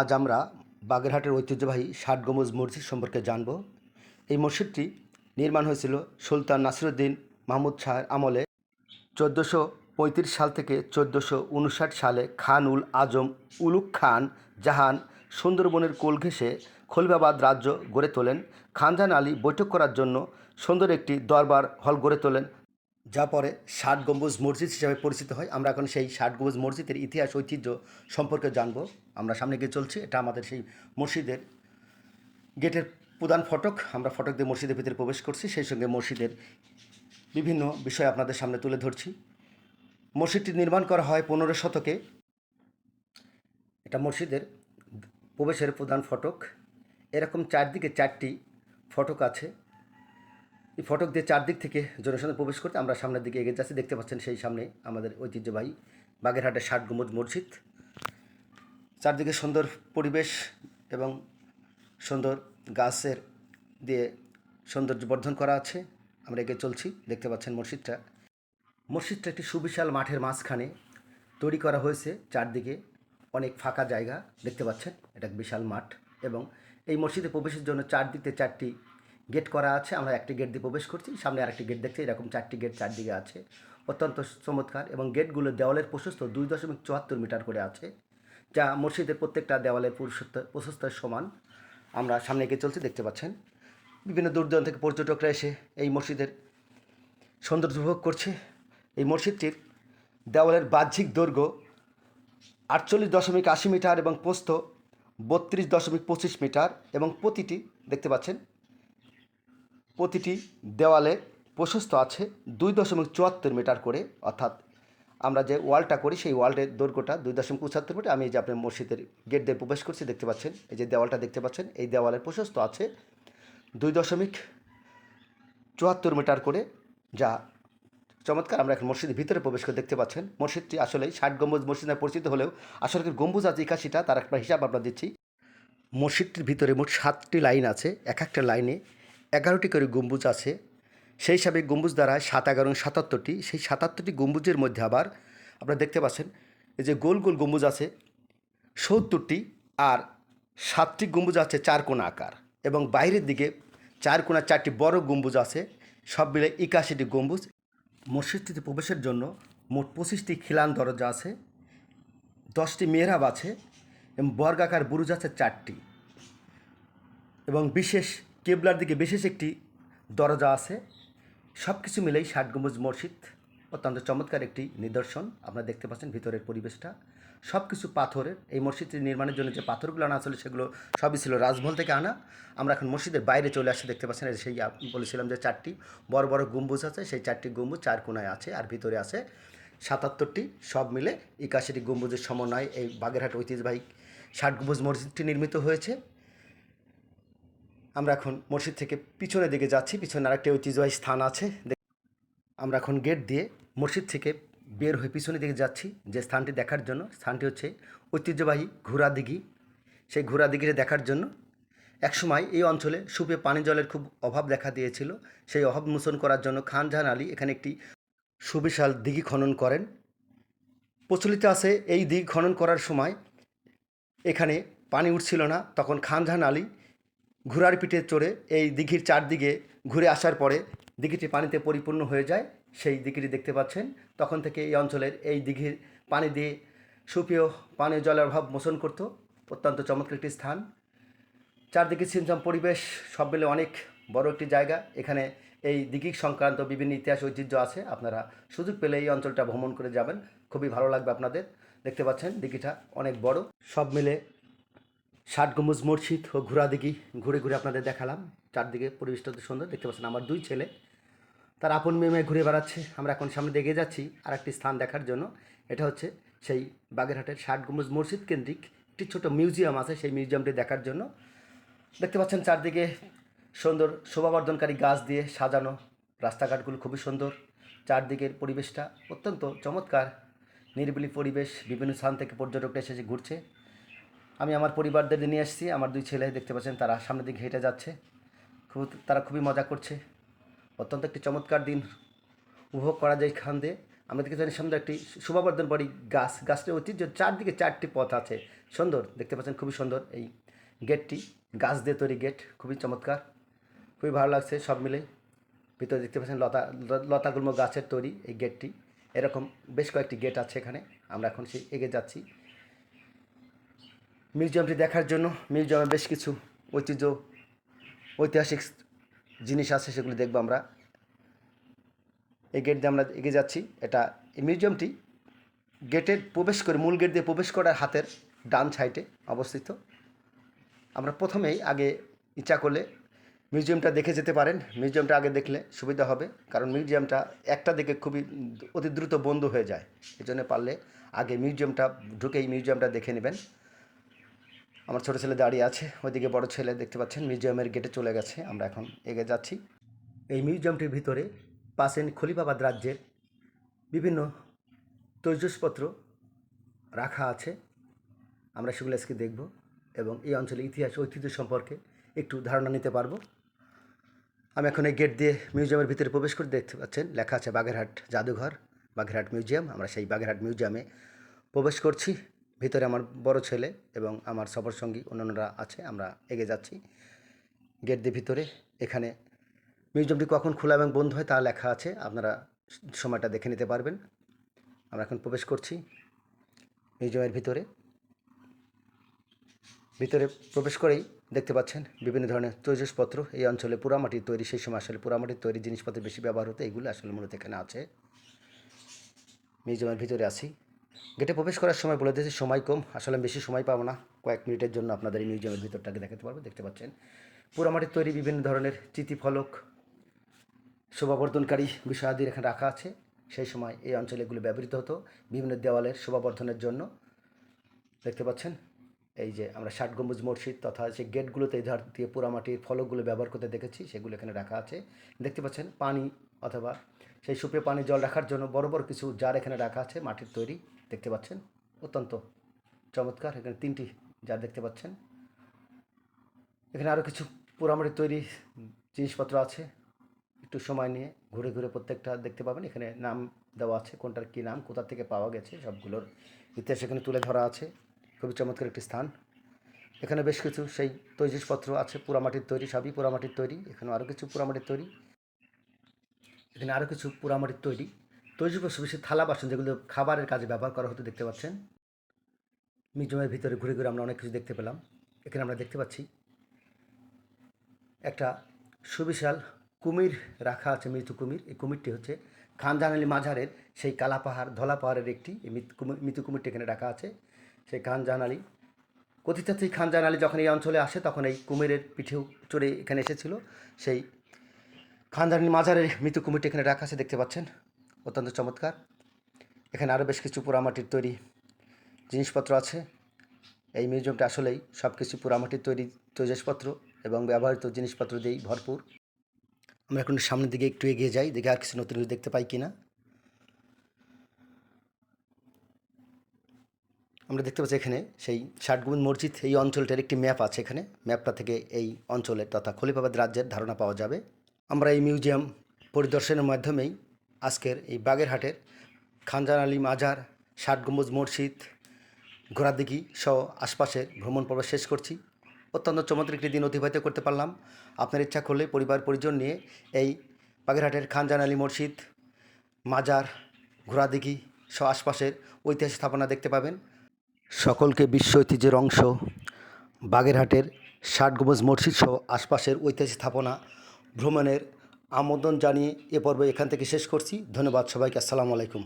আজ আমরা বাগেরহাটের ঐতিহ্যবাহী ষাট মসজিদ সম্পর্কে জানব। এই মসজিদটি নির্মাণ হয়েছিল সুলতান নাসিরুদ্দিন মাহমুদ শাহের আমলে চোদ্দোশো পঁয়ত্রিশ সাল থেকে চোদ্দোশো উনষাট সালে খান উল আজম উলুক খান জাহান সুন্দরবনের কোল ঘেঁষে খলিফাবাদ রাজ্য গড়ে তোলেন। খানজান আলী বৈঠক করার জন্য সুন্দর একটি দরবার হল গড়ে তোলেন। যা পরে ষাট গম্বুজ মসজিদ হিসাবে পরিচিত হয়। আমরা এখন সেই ষাট গম্বুজ মসজিদের ইতিহাস, ঐতিহ্য সম্পর্কে জানব। আমরা সামনে গিয়ে চলছি। এটা আমাদের সেই মসজিদের গেটের প্রধান ফটক। আমরা ফটক দিয়ে মসজিদের ভিতরে প্রবেশ করছি। সেই সঙ্গে মসজিদের বিভিন্ন বিষয় আপনাদের সামনে তুলে ধরছি। মসজিদটি নির্মাণ করা হয় পনেরো শতকে। এটা মসজিদের প্রবেশের প্রধান ফটক। এরকম চারদিকে চারটি ফটক আছে। এই ফটক দিয়ে চারদিক থেকে জনসাধারণ প্রবেশ করতে আমরা সামনের দিকে এগিয়ে যাচ্ছি। দেখতে পাচ্ছেন সেই সামনে আমাদের ঐতিহ্যবাহী বাগেরহাটের ষাট গুমুদ মসজিদ। চারদিকে সুন্দর পরিবেশ এবং সুন্দর গাছের দিয়ে সৌন্দর্য বর্ধন করা আছে। আমরা এগিয়ে চলছি, দেখতে পাচ্ছেন মসজিদটা। মসজিদটা একটি সুবিশাল মাঠের মাঝখানে তৈরি করা হয়েছে। চারদিকে অনেক ফাঁকা জায়গা, দেখতে পাচ্ছেন, এটা বিশাল মাঠ এবং এই মসজিদে প্রবেশের জন্য চারদিকে চারটি গেট করা আছে। আমরা একটি গেট দিয়ে প্রবেশ করছি। সামনে আরেকটি গেট দেখছি। এরকম চারটি গেট চারদিকে আছে। অত্যন্ত চমৎকার এবং গেটগুলো দেওয়ালের প্রশস্ত দুই দশমিক চুয়াত্তর মিটার করে আছে, যা মসজিদের প্রত্যেকটা দেওয়ালের প্রশস্ত প্রশস্তের সমান। আমরা সামনে এগিয়ে চলছি, দেখতে পাচ্ছেন। বিভিন্ন দূর দূরান্ত থেকে পর্যটকরা এসে এই মসজিদের সৌন্দর্য উপভোগ করছে। এই মসজিদটির দেওয়ালের বাহ্যিক দৈর্ঘ্য আটচল্লিশ দশমিক আশি মিটার এবং পোস্ত বত্রিশ দশমিক পঁচিশ মিটার এবং প্রতিটি, দেখতে পাচ্ছেন প্রতিটি দেওয়ালে প্রশস্ত আছে দুই দশমিক চুয়াত্তর মিটার করে, অর্থাৎ আমরা যে ওয়ালটা করি, সেই ওয়ালের দৈর্ঘ্যটা দুই দশমিক পঁচাত্তর মিটার। আমি এই যে আপনার মসজিদের গেট দিয়ে প্রবেশ করছি, দেখতে পাচ্ছেন, এই যে দেওয়ালটা দেখতে পাচ্ছেন, এই দেওয়ালের প্রশস্ত আছে দুই দশমিক চুয়াত্তর মিটার করে, যা চমৎকার। আমরা এখন মসজিদের ভিতরে প্রবেশ করে দেখতে পাচ্ছেন। মসজিদটি আসলে ষাট গম্বুজ মসজিদ পরিচিত হলেও আসলে গম্বুজ আছে একাশিটা, তার একটা হিসাব আমরা দিচ্ছি। মসজিদটির ভিতরে মোট সাতটি লাইন আছে, এক একটা লাইনে এগারোটি করে গম্বুজ আছে। সেই হিসাবে গম্বুজ দ্বারা সাত এগারো সাতাত্তরটি। সেই সাতাত্তরটি গম্বুজের মধ্যে আবার আপনারা দেখতে পাচ্ছেন, এই যে গোল গোল গম্বুজ আছে, সত্তরটি আর সাতটি গম্বুজ আছে চার কোণা আকার এবং বাইরের দিকে চার কোণা চারটি বড় গম্বুজ আছে, সব মিলে একাশিটি গম্বুজ। মসজিদটিতে প্রবেশের জন্য মোট পঁচিশটি খিলান দরজা আছে, দশটি মেহরাব আছে এবং বর্গাকার বুরুজ আছে চারটি এবং বিশেষ কেবলার দিকে বিশেষ একটি দরজা আছে। সব কিছু মিলেই ষাট গম্বুজ মসজিদ অত্যন্ত চমৎকার একটি নিদর্শন। আপনারা দেখতে পাচ্ছেন ভিতরের পরিবেশটা। সব কিছু পাথরের। এই মসজিদটি নির্মাণের জন্য যে পাথরগুলো আনা আসলে সেগুলো সবই ছিল রাজমহল থেকে আনা। আমরা এখন মসজিদের বাইরে চলে আসে দেখতে পাচ্ছেন সেই বলেছিলাম যে চারটি বড় বড় গম্বুজ আছে, সেই চারটি গম্বুজ চার কোনায় আছে আর ভিতরে আছে সাতাত্তরটি। সব মিলে একাশিটি গম্বুজের সমন্বয় এই বাগেরহাট ঐতিহ্যবাহী ষাট গম্বুজ মসজিদটি নির্মিত হয়েছে। আমরা এখন মসজিদ থেকে পিছনের দিকে যাচ্ছি। পিছনে আরেকটি ঐতিহ্যবাহী স্থান আছে। আমরা এখন গেট দিয়ে মসজিদ থেকে বের হয়ে পিছনের দিকে যাচ্ছি যে স্থানটি দেখার জন্য। স্থানটি হচ্ছে ঐতিহ্যবাহী ঘোড়া দিঘি সেই ঘোড়া দিঘিটা দেখার জন্য একসময় এই অঞ্চলে সুপে পানি জলের খুব অভাব দেখা দিয়েছিল। সেই অভাব মোচন করার জন্য খান জাহান আলী এখানে একটি সুবিশাল দিঘি খনন করেন। প্রচলিত আছে এই দিঘি খনন করার সময় এখানে পানি উঠছিল না। তখন খান জাহান আলী ঘোড়ার পিঠে চড়ে এই দিঘির চারদিকে ঘুরে আসার পরে দিঘিটি পানিতে পরিপূর্ণ হয়ে যায়। সেই দিঘিটি দেখতে পাচ্ছেন। তখন থেকে এই অঞ্চলের এই দিঘির পানি দিয়ে সুপেয় পানীয় জলের অভাব মোচন করত। অত্যন্ত চমৎকার একটি স্থান। চারদিকে ছিমছাম পরিবেশ, সব মিলে অনেক বড় একটি জায়গা। এখানে এই দিঘি সংক্রান্ত বিভিন্ন ইতিহাস ঐতিহ্য আছে। আপনারা সুযোগ পেলে এই অঞ্চলটা ভ্রমণ করে যাবেন। খুবই ভালো লাগবে আপনাদের। দেখতে পাচ্ছেন দিঘিটা অনেক বড়। সব মিলে ষাট গম্বুজ মসজিদ ও ঘোড়া দিঘি ঘুরে ঘুরে আপনাদের দেখালাম। চারদিকে পরিবেশটা তো সুন্দর। দেখতে পাচ্ছেন আমার দুই ছেলে। তার আপন মেয়ে মেয়ে ঘুরে বেড়াচ্ছে। আমরা এখন সামনে দেখে যাচ্ছি আর একটি স্থান দেখার জন্য। এটা হচ্ছে সেই বাগেরহাটের ষাট গম্বুজ মসজিদ কেন্দ্রিক একটি ছোট মিউজিয়াম আছে সেই মিউজিয়ামটি দেখার জন্য। দেখতে পাচ্ছেন চারদিকে সুন্দর শোভাবর্ধনকারী গাছ দিয়ে সাজানো। রাস্তাঘাটগুলো খুবই সুন্দর। চারদিকের পরিবেশটা অত্যন্ত চমৎকার। নিরিবিলি পরিবেশ, বিভিন্ন স্থান থেকে পর্যটকরা এসে ঘুরছে। আমি আমার পরিবারদের নিয়ে এসেছি আমার দুই ছেলে দেখতে পাচ্ছেন, তারা সামনের দিকে হেঁটে যাচ্ছে। খুব, তারা খুবই মজা করছে। অত্যন্ত একটি চমৎকার দিন উপভোগ করা যায় এখান দিয়ে। আমাদের কিছু সুন্দর একটি শোভাবর্ধন বাড়ি গাছ, গাছটির ঐতিহ্য চারদিকে চারটি পথ আছে। সুন্দর, দেখতে পাচ্ছেন খুবই সুন্দর এই গেটটি, গাছ দিয়ে তৈরি গেট, খুবই চমৎকার। খুবই ভালো লাগছে সব মিলে। ভিতরে দেখতে পাচ্ছেন লতা লতাগুল্ম গাছের তৈরি এই গেটটি। এরকম বেশ কয়েকটি গেট আছে এখানে। আমরা এখন সেই এগিয়ে যাচ্ছি। মিউজিয়ামটি দেখার জন্য মিউজিয়ামে বেশ কিছু ঐতিহ্য, ঐতিহাসিক জিনিস আছে, সেগুলি দেখব আমরা। এই গেট দিয়ে আমরা এগিয়ে যাচ্ছি। এটা এই মিউজিয়ামটি গেটের প্রবেশ করে, মূল গেট দিয়ে প্রবেশ করার হাতের ডান সাইডে অবস্থিত। আমরা প্রথমেই আগে ইচ্ছা করলে মিউজিয়ামটা দেখে যেতে পারেন। মিউজিয়ামটা আগে দেখলে সুবিধা হবে, কারণ মিউজিয়ামটা একটা দিকে খুবই অতি দ্রুত বন্ধ হয়ে যায়। এই জন্য পারলে আগে মিউজিয়ামটা ঢুকেই মিউজিয়ামটা দেখে নেবেন। আমার ছোটো ছেলে দাঁড়িয়ে আছে, ওইদিকে বড় ছেলে দেখতে পাচ্ছেন, মিউজিয়ামের গেটে চলে গেছে, আমরা এখন এগিয়ে যাচ্ছি। এই মিউজিয়ামটির ভিতরে পাশেন খলিফাবাদ রাজ্যের বিভিন্ন তৈজসপত্র রাখা আছে। আমরা সেগুলো আজকে দেখব এবং এই অঞ্চলের ইতিহাস, ঐতিহ্য সম্পর্কে একটু ধারণা নিতে পারব। আমি এখন এই গেট দিয়ে মিউজিয়ামের ভিতরে প্রবেশ করে দেখতে পাচ্ছেন, লেখা আছে বাগেরহাট জাদুঘর, বাগেরহাট মিউজিয়াম, আমরা সেই বাগেরহাট মিউজিয়ামে প্রবেশ করছি। ভিতরে আমার বড় ছেলে এবং আমার সফর সঙ্গী অন্যান্যরা আছে, আমরা এগিয়ে যাচ্ছি। গেট দিয়ে ভিতরে, এখানে। মিউজিয়ামটি কখন খোলা এবং বন্ধ হয় তা লেখা আছে, আপনারা সময়টা দেখে নিতে পারবেন। আমরা এখন প্রবেশ করছি মিউজিয়ামের ভিতরে। ভিতরে প্রবেশ করেই দেখতে পাচ্ছেন বিভিন্ন ধরনের তৈজসপত্র। এই অঞ্চলে পোড়ামাটির তৈরি, সেই সময় আসলে পোড়ামাটির তৈরি জিনিসপত্র বেশি ব্যবহার হতো, এগুলো আসলে মূলত এখানে আছে। মিউজিয়ামের ভিতরে আছি। গেটে প্রবেশ করার সময় বলে দিয়েছি, সময় কম, আসলে বেশি সময় পাবো না। কয়েক মিনিটের জন্য আপনাদের এই মিউজিয়ামের ভিতরটাকে দেখাতে পারব। দেখতে পাচ্ছেন পোড়ামাটির তৈরি বিভিন্ন ধরনের চিঠিফলক শোভাবর্ধনকারী বিষয়াদির এখানে রাখা আছে। সেই সময় এই অঞ্চলে এগুলো ব্যবহৃত হতো বিভিন্ন দেওয়ালের শোভাবর্ধনের জন্য। দেখতে পাচ্ছেন, এই যে আমরা ষাট গম্বুজ মসজিদ তথা সেই গেটগুলোতে এই ধার দিয়ে পোড়ামাটির ফলকগুলো ব্যবহার করতে দেখেছি, সেগুলো এখানে রাখা আছে। দেখতে পাচ্ছেন, পানি অথবা সেই সুপে পানি জল রাখার জন্য বড় বড় কিছু জার এখানে রাখা আছে, মাটির তৈরি, দেখতে পাচ্ছেন। অত্যন্ত চমৎকার, এখানে তিনটি জার দেখতে পাচ্ছেন। এখানে আরও কিছু পোড়ামাটির তৈরি জিনিসপত্র আছে। একটু সময় নিয়ে ঘুরে ঘুরে প্রত্যেকটা দেখতে পাবেন। এখানে নাম দেওয়া আছে, কোনটার কী নাম, কোথা থেকে পাওয়া গেছে, সবগুলোর ইতিহাস এখানে তুলে ধরা আছে। খুবই চমৎকার একটি স্থান। এখানে বেশ কিছু সেই তৈজিসপত্র আছে, পোড়ামাটির তৈরি, সবই পোড়ামাটির তৈরি। এখানে আরও কিছু পোড়ামাটির তৈরি। এখানে আরও কিছু পোড়ামাটির তৈরি। তৈজিবস্তু বেশি থালা বাসন যেগুলো খাবারের কাজে ব্যবহার করা হতো দেখতে পাচ্ছেন। মিউজিয়ামের ভিতরে ঘুরে ঘুরে আমরা অনেক কিছু দেখতে পেলাম। এখানে আমরা দেখতে পাচ্ছি একটা সুবিশাল কুমির রাখা আছে মৃত্যু কুমির। এই কুমিরটি হচ্ছে খানজাহান আলী মাঝারের সেই কালা পাহাড়, ধলা পাহাড়ের একটি এই মৃত্যু কুমির মৃত্যু কুমিরটি এখানে রাখা আছে। সেই খানজাহান আলী, কথিত সেই খানজাহান আলী যখন এই অঞ্চলে আসে তখন এই কুমিরের পিঠেও চড়ে এখানে এসেছিল। সেই খানজাহান আলী মাঝারের মৃত্যু কুমিরটি এখানে রাখা আছে, দেখতে পাচ্ছেন? অত্যন্ত চমৎকার। এখানে আরও বেশ কিছু পোড়ামাটির তৈরি জিনিসপত্র আছে। এই মিউজিয়ামটা আসলেই সব কিছু পোড়ামাটির তৈরি তৈজসপত্র এবং ব্যবহৃত জিনিসপত্র দিয়েই ভরপুর। আমরা এখন সামনের দিকে একটু এগিয়ে যাই, দেখে আর কিছু নতুন কিছু দেখতে পাই কি না আমরা দেখতে পাচ্ছি এখানে সেই ষাটগুন মসজিদ, এই অঞ্চলটার একটি ম্যাপ আছে এখানে। ম্যাপটা থেকে এই অঞ্চলের তথা খলিফাবাদ রাজ্যের ধারণা পাওয়া যাবে। আমরা এই মিউজিয়াম পরিদর্শনের মাধ্যমেই আজকের এই বাগেরহাটের খানজান আলী মাজার, ষাট গম্বুজ মসজিদ ঘোরাদিঘি সহ আশপাশের ভ্রমণ পর্ব শেষ করছি। অত্যন্ত চমৎকার একটি দিন অতিবাহিত করতে পারলাম। আপনার ইচ্ছা করলে পরিবার পরিজন নিয়ে এই বাগেরহাটের খানজান আলী মসজিদ, মাজার ঘোরাদিঘি সহ আশপাশের ঐতিহাসিক স্থাপনা দেখতে পাবেন। সকলকে বিশ্ব ঐতিহ্যের অংশ, বাগেরহাটের ষাট গম্বুজ মসজিদ সহ আশপাশের ঐতিহাসিক স্থাপনা ভ্রমণের আমন্ত্রণ জানিয়ে এ পর্ব এখান থেকে শেষ করছি। ধন্যবাদ সবাইকে। আসসালামু আলাইকুম।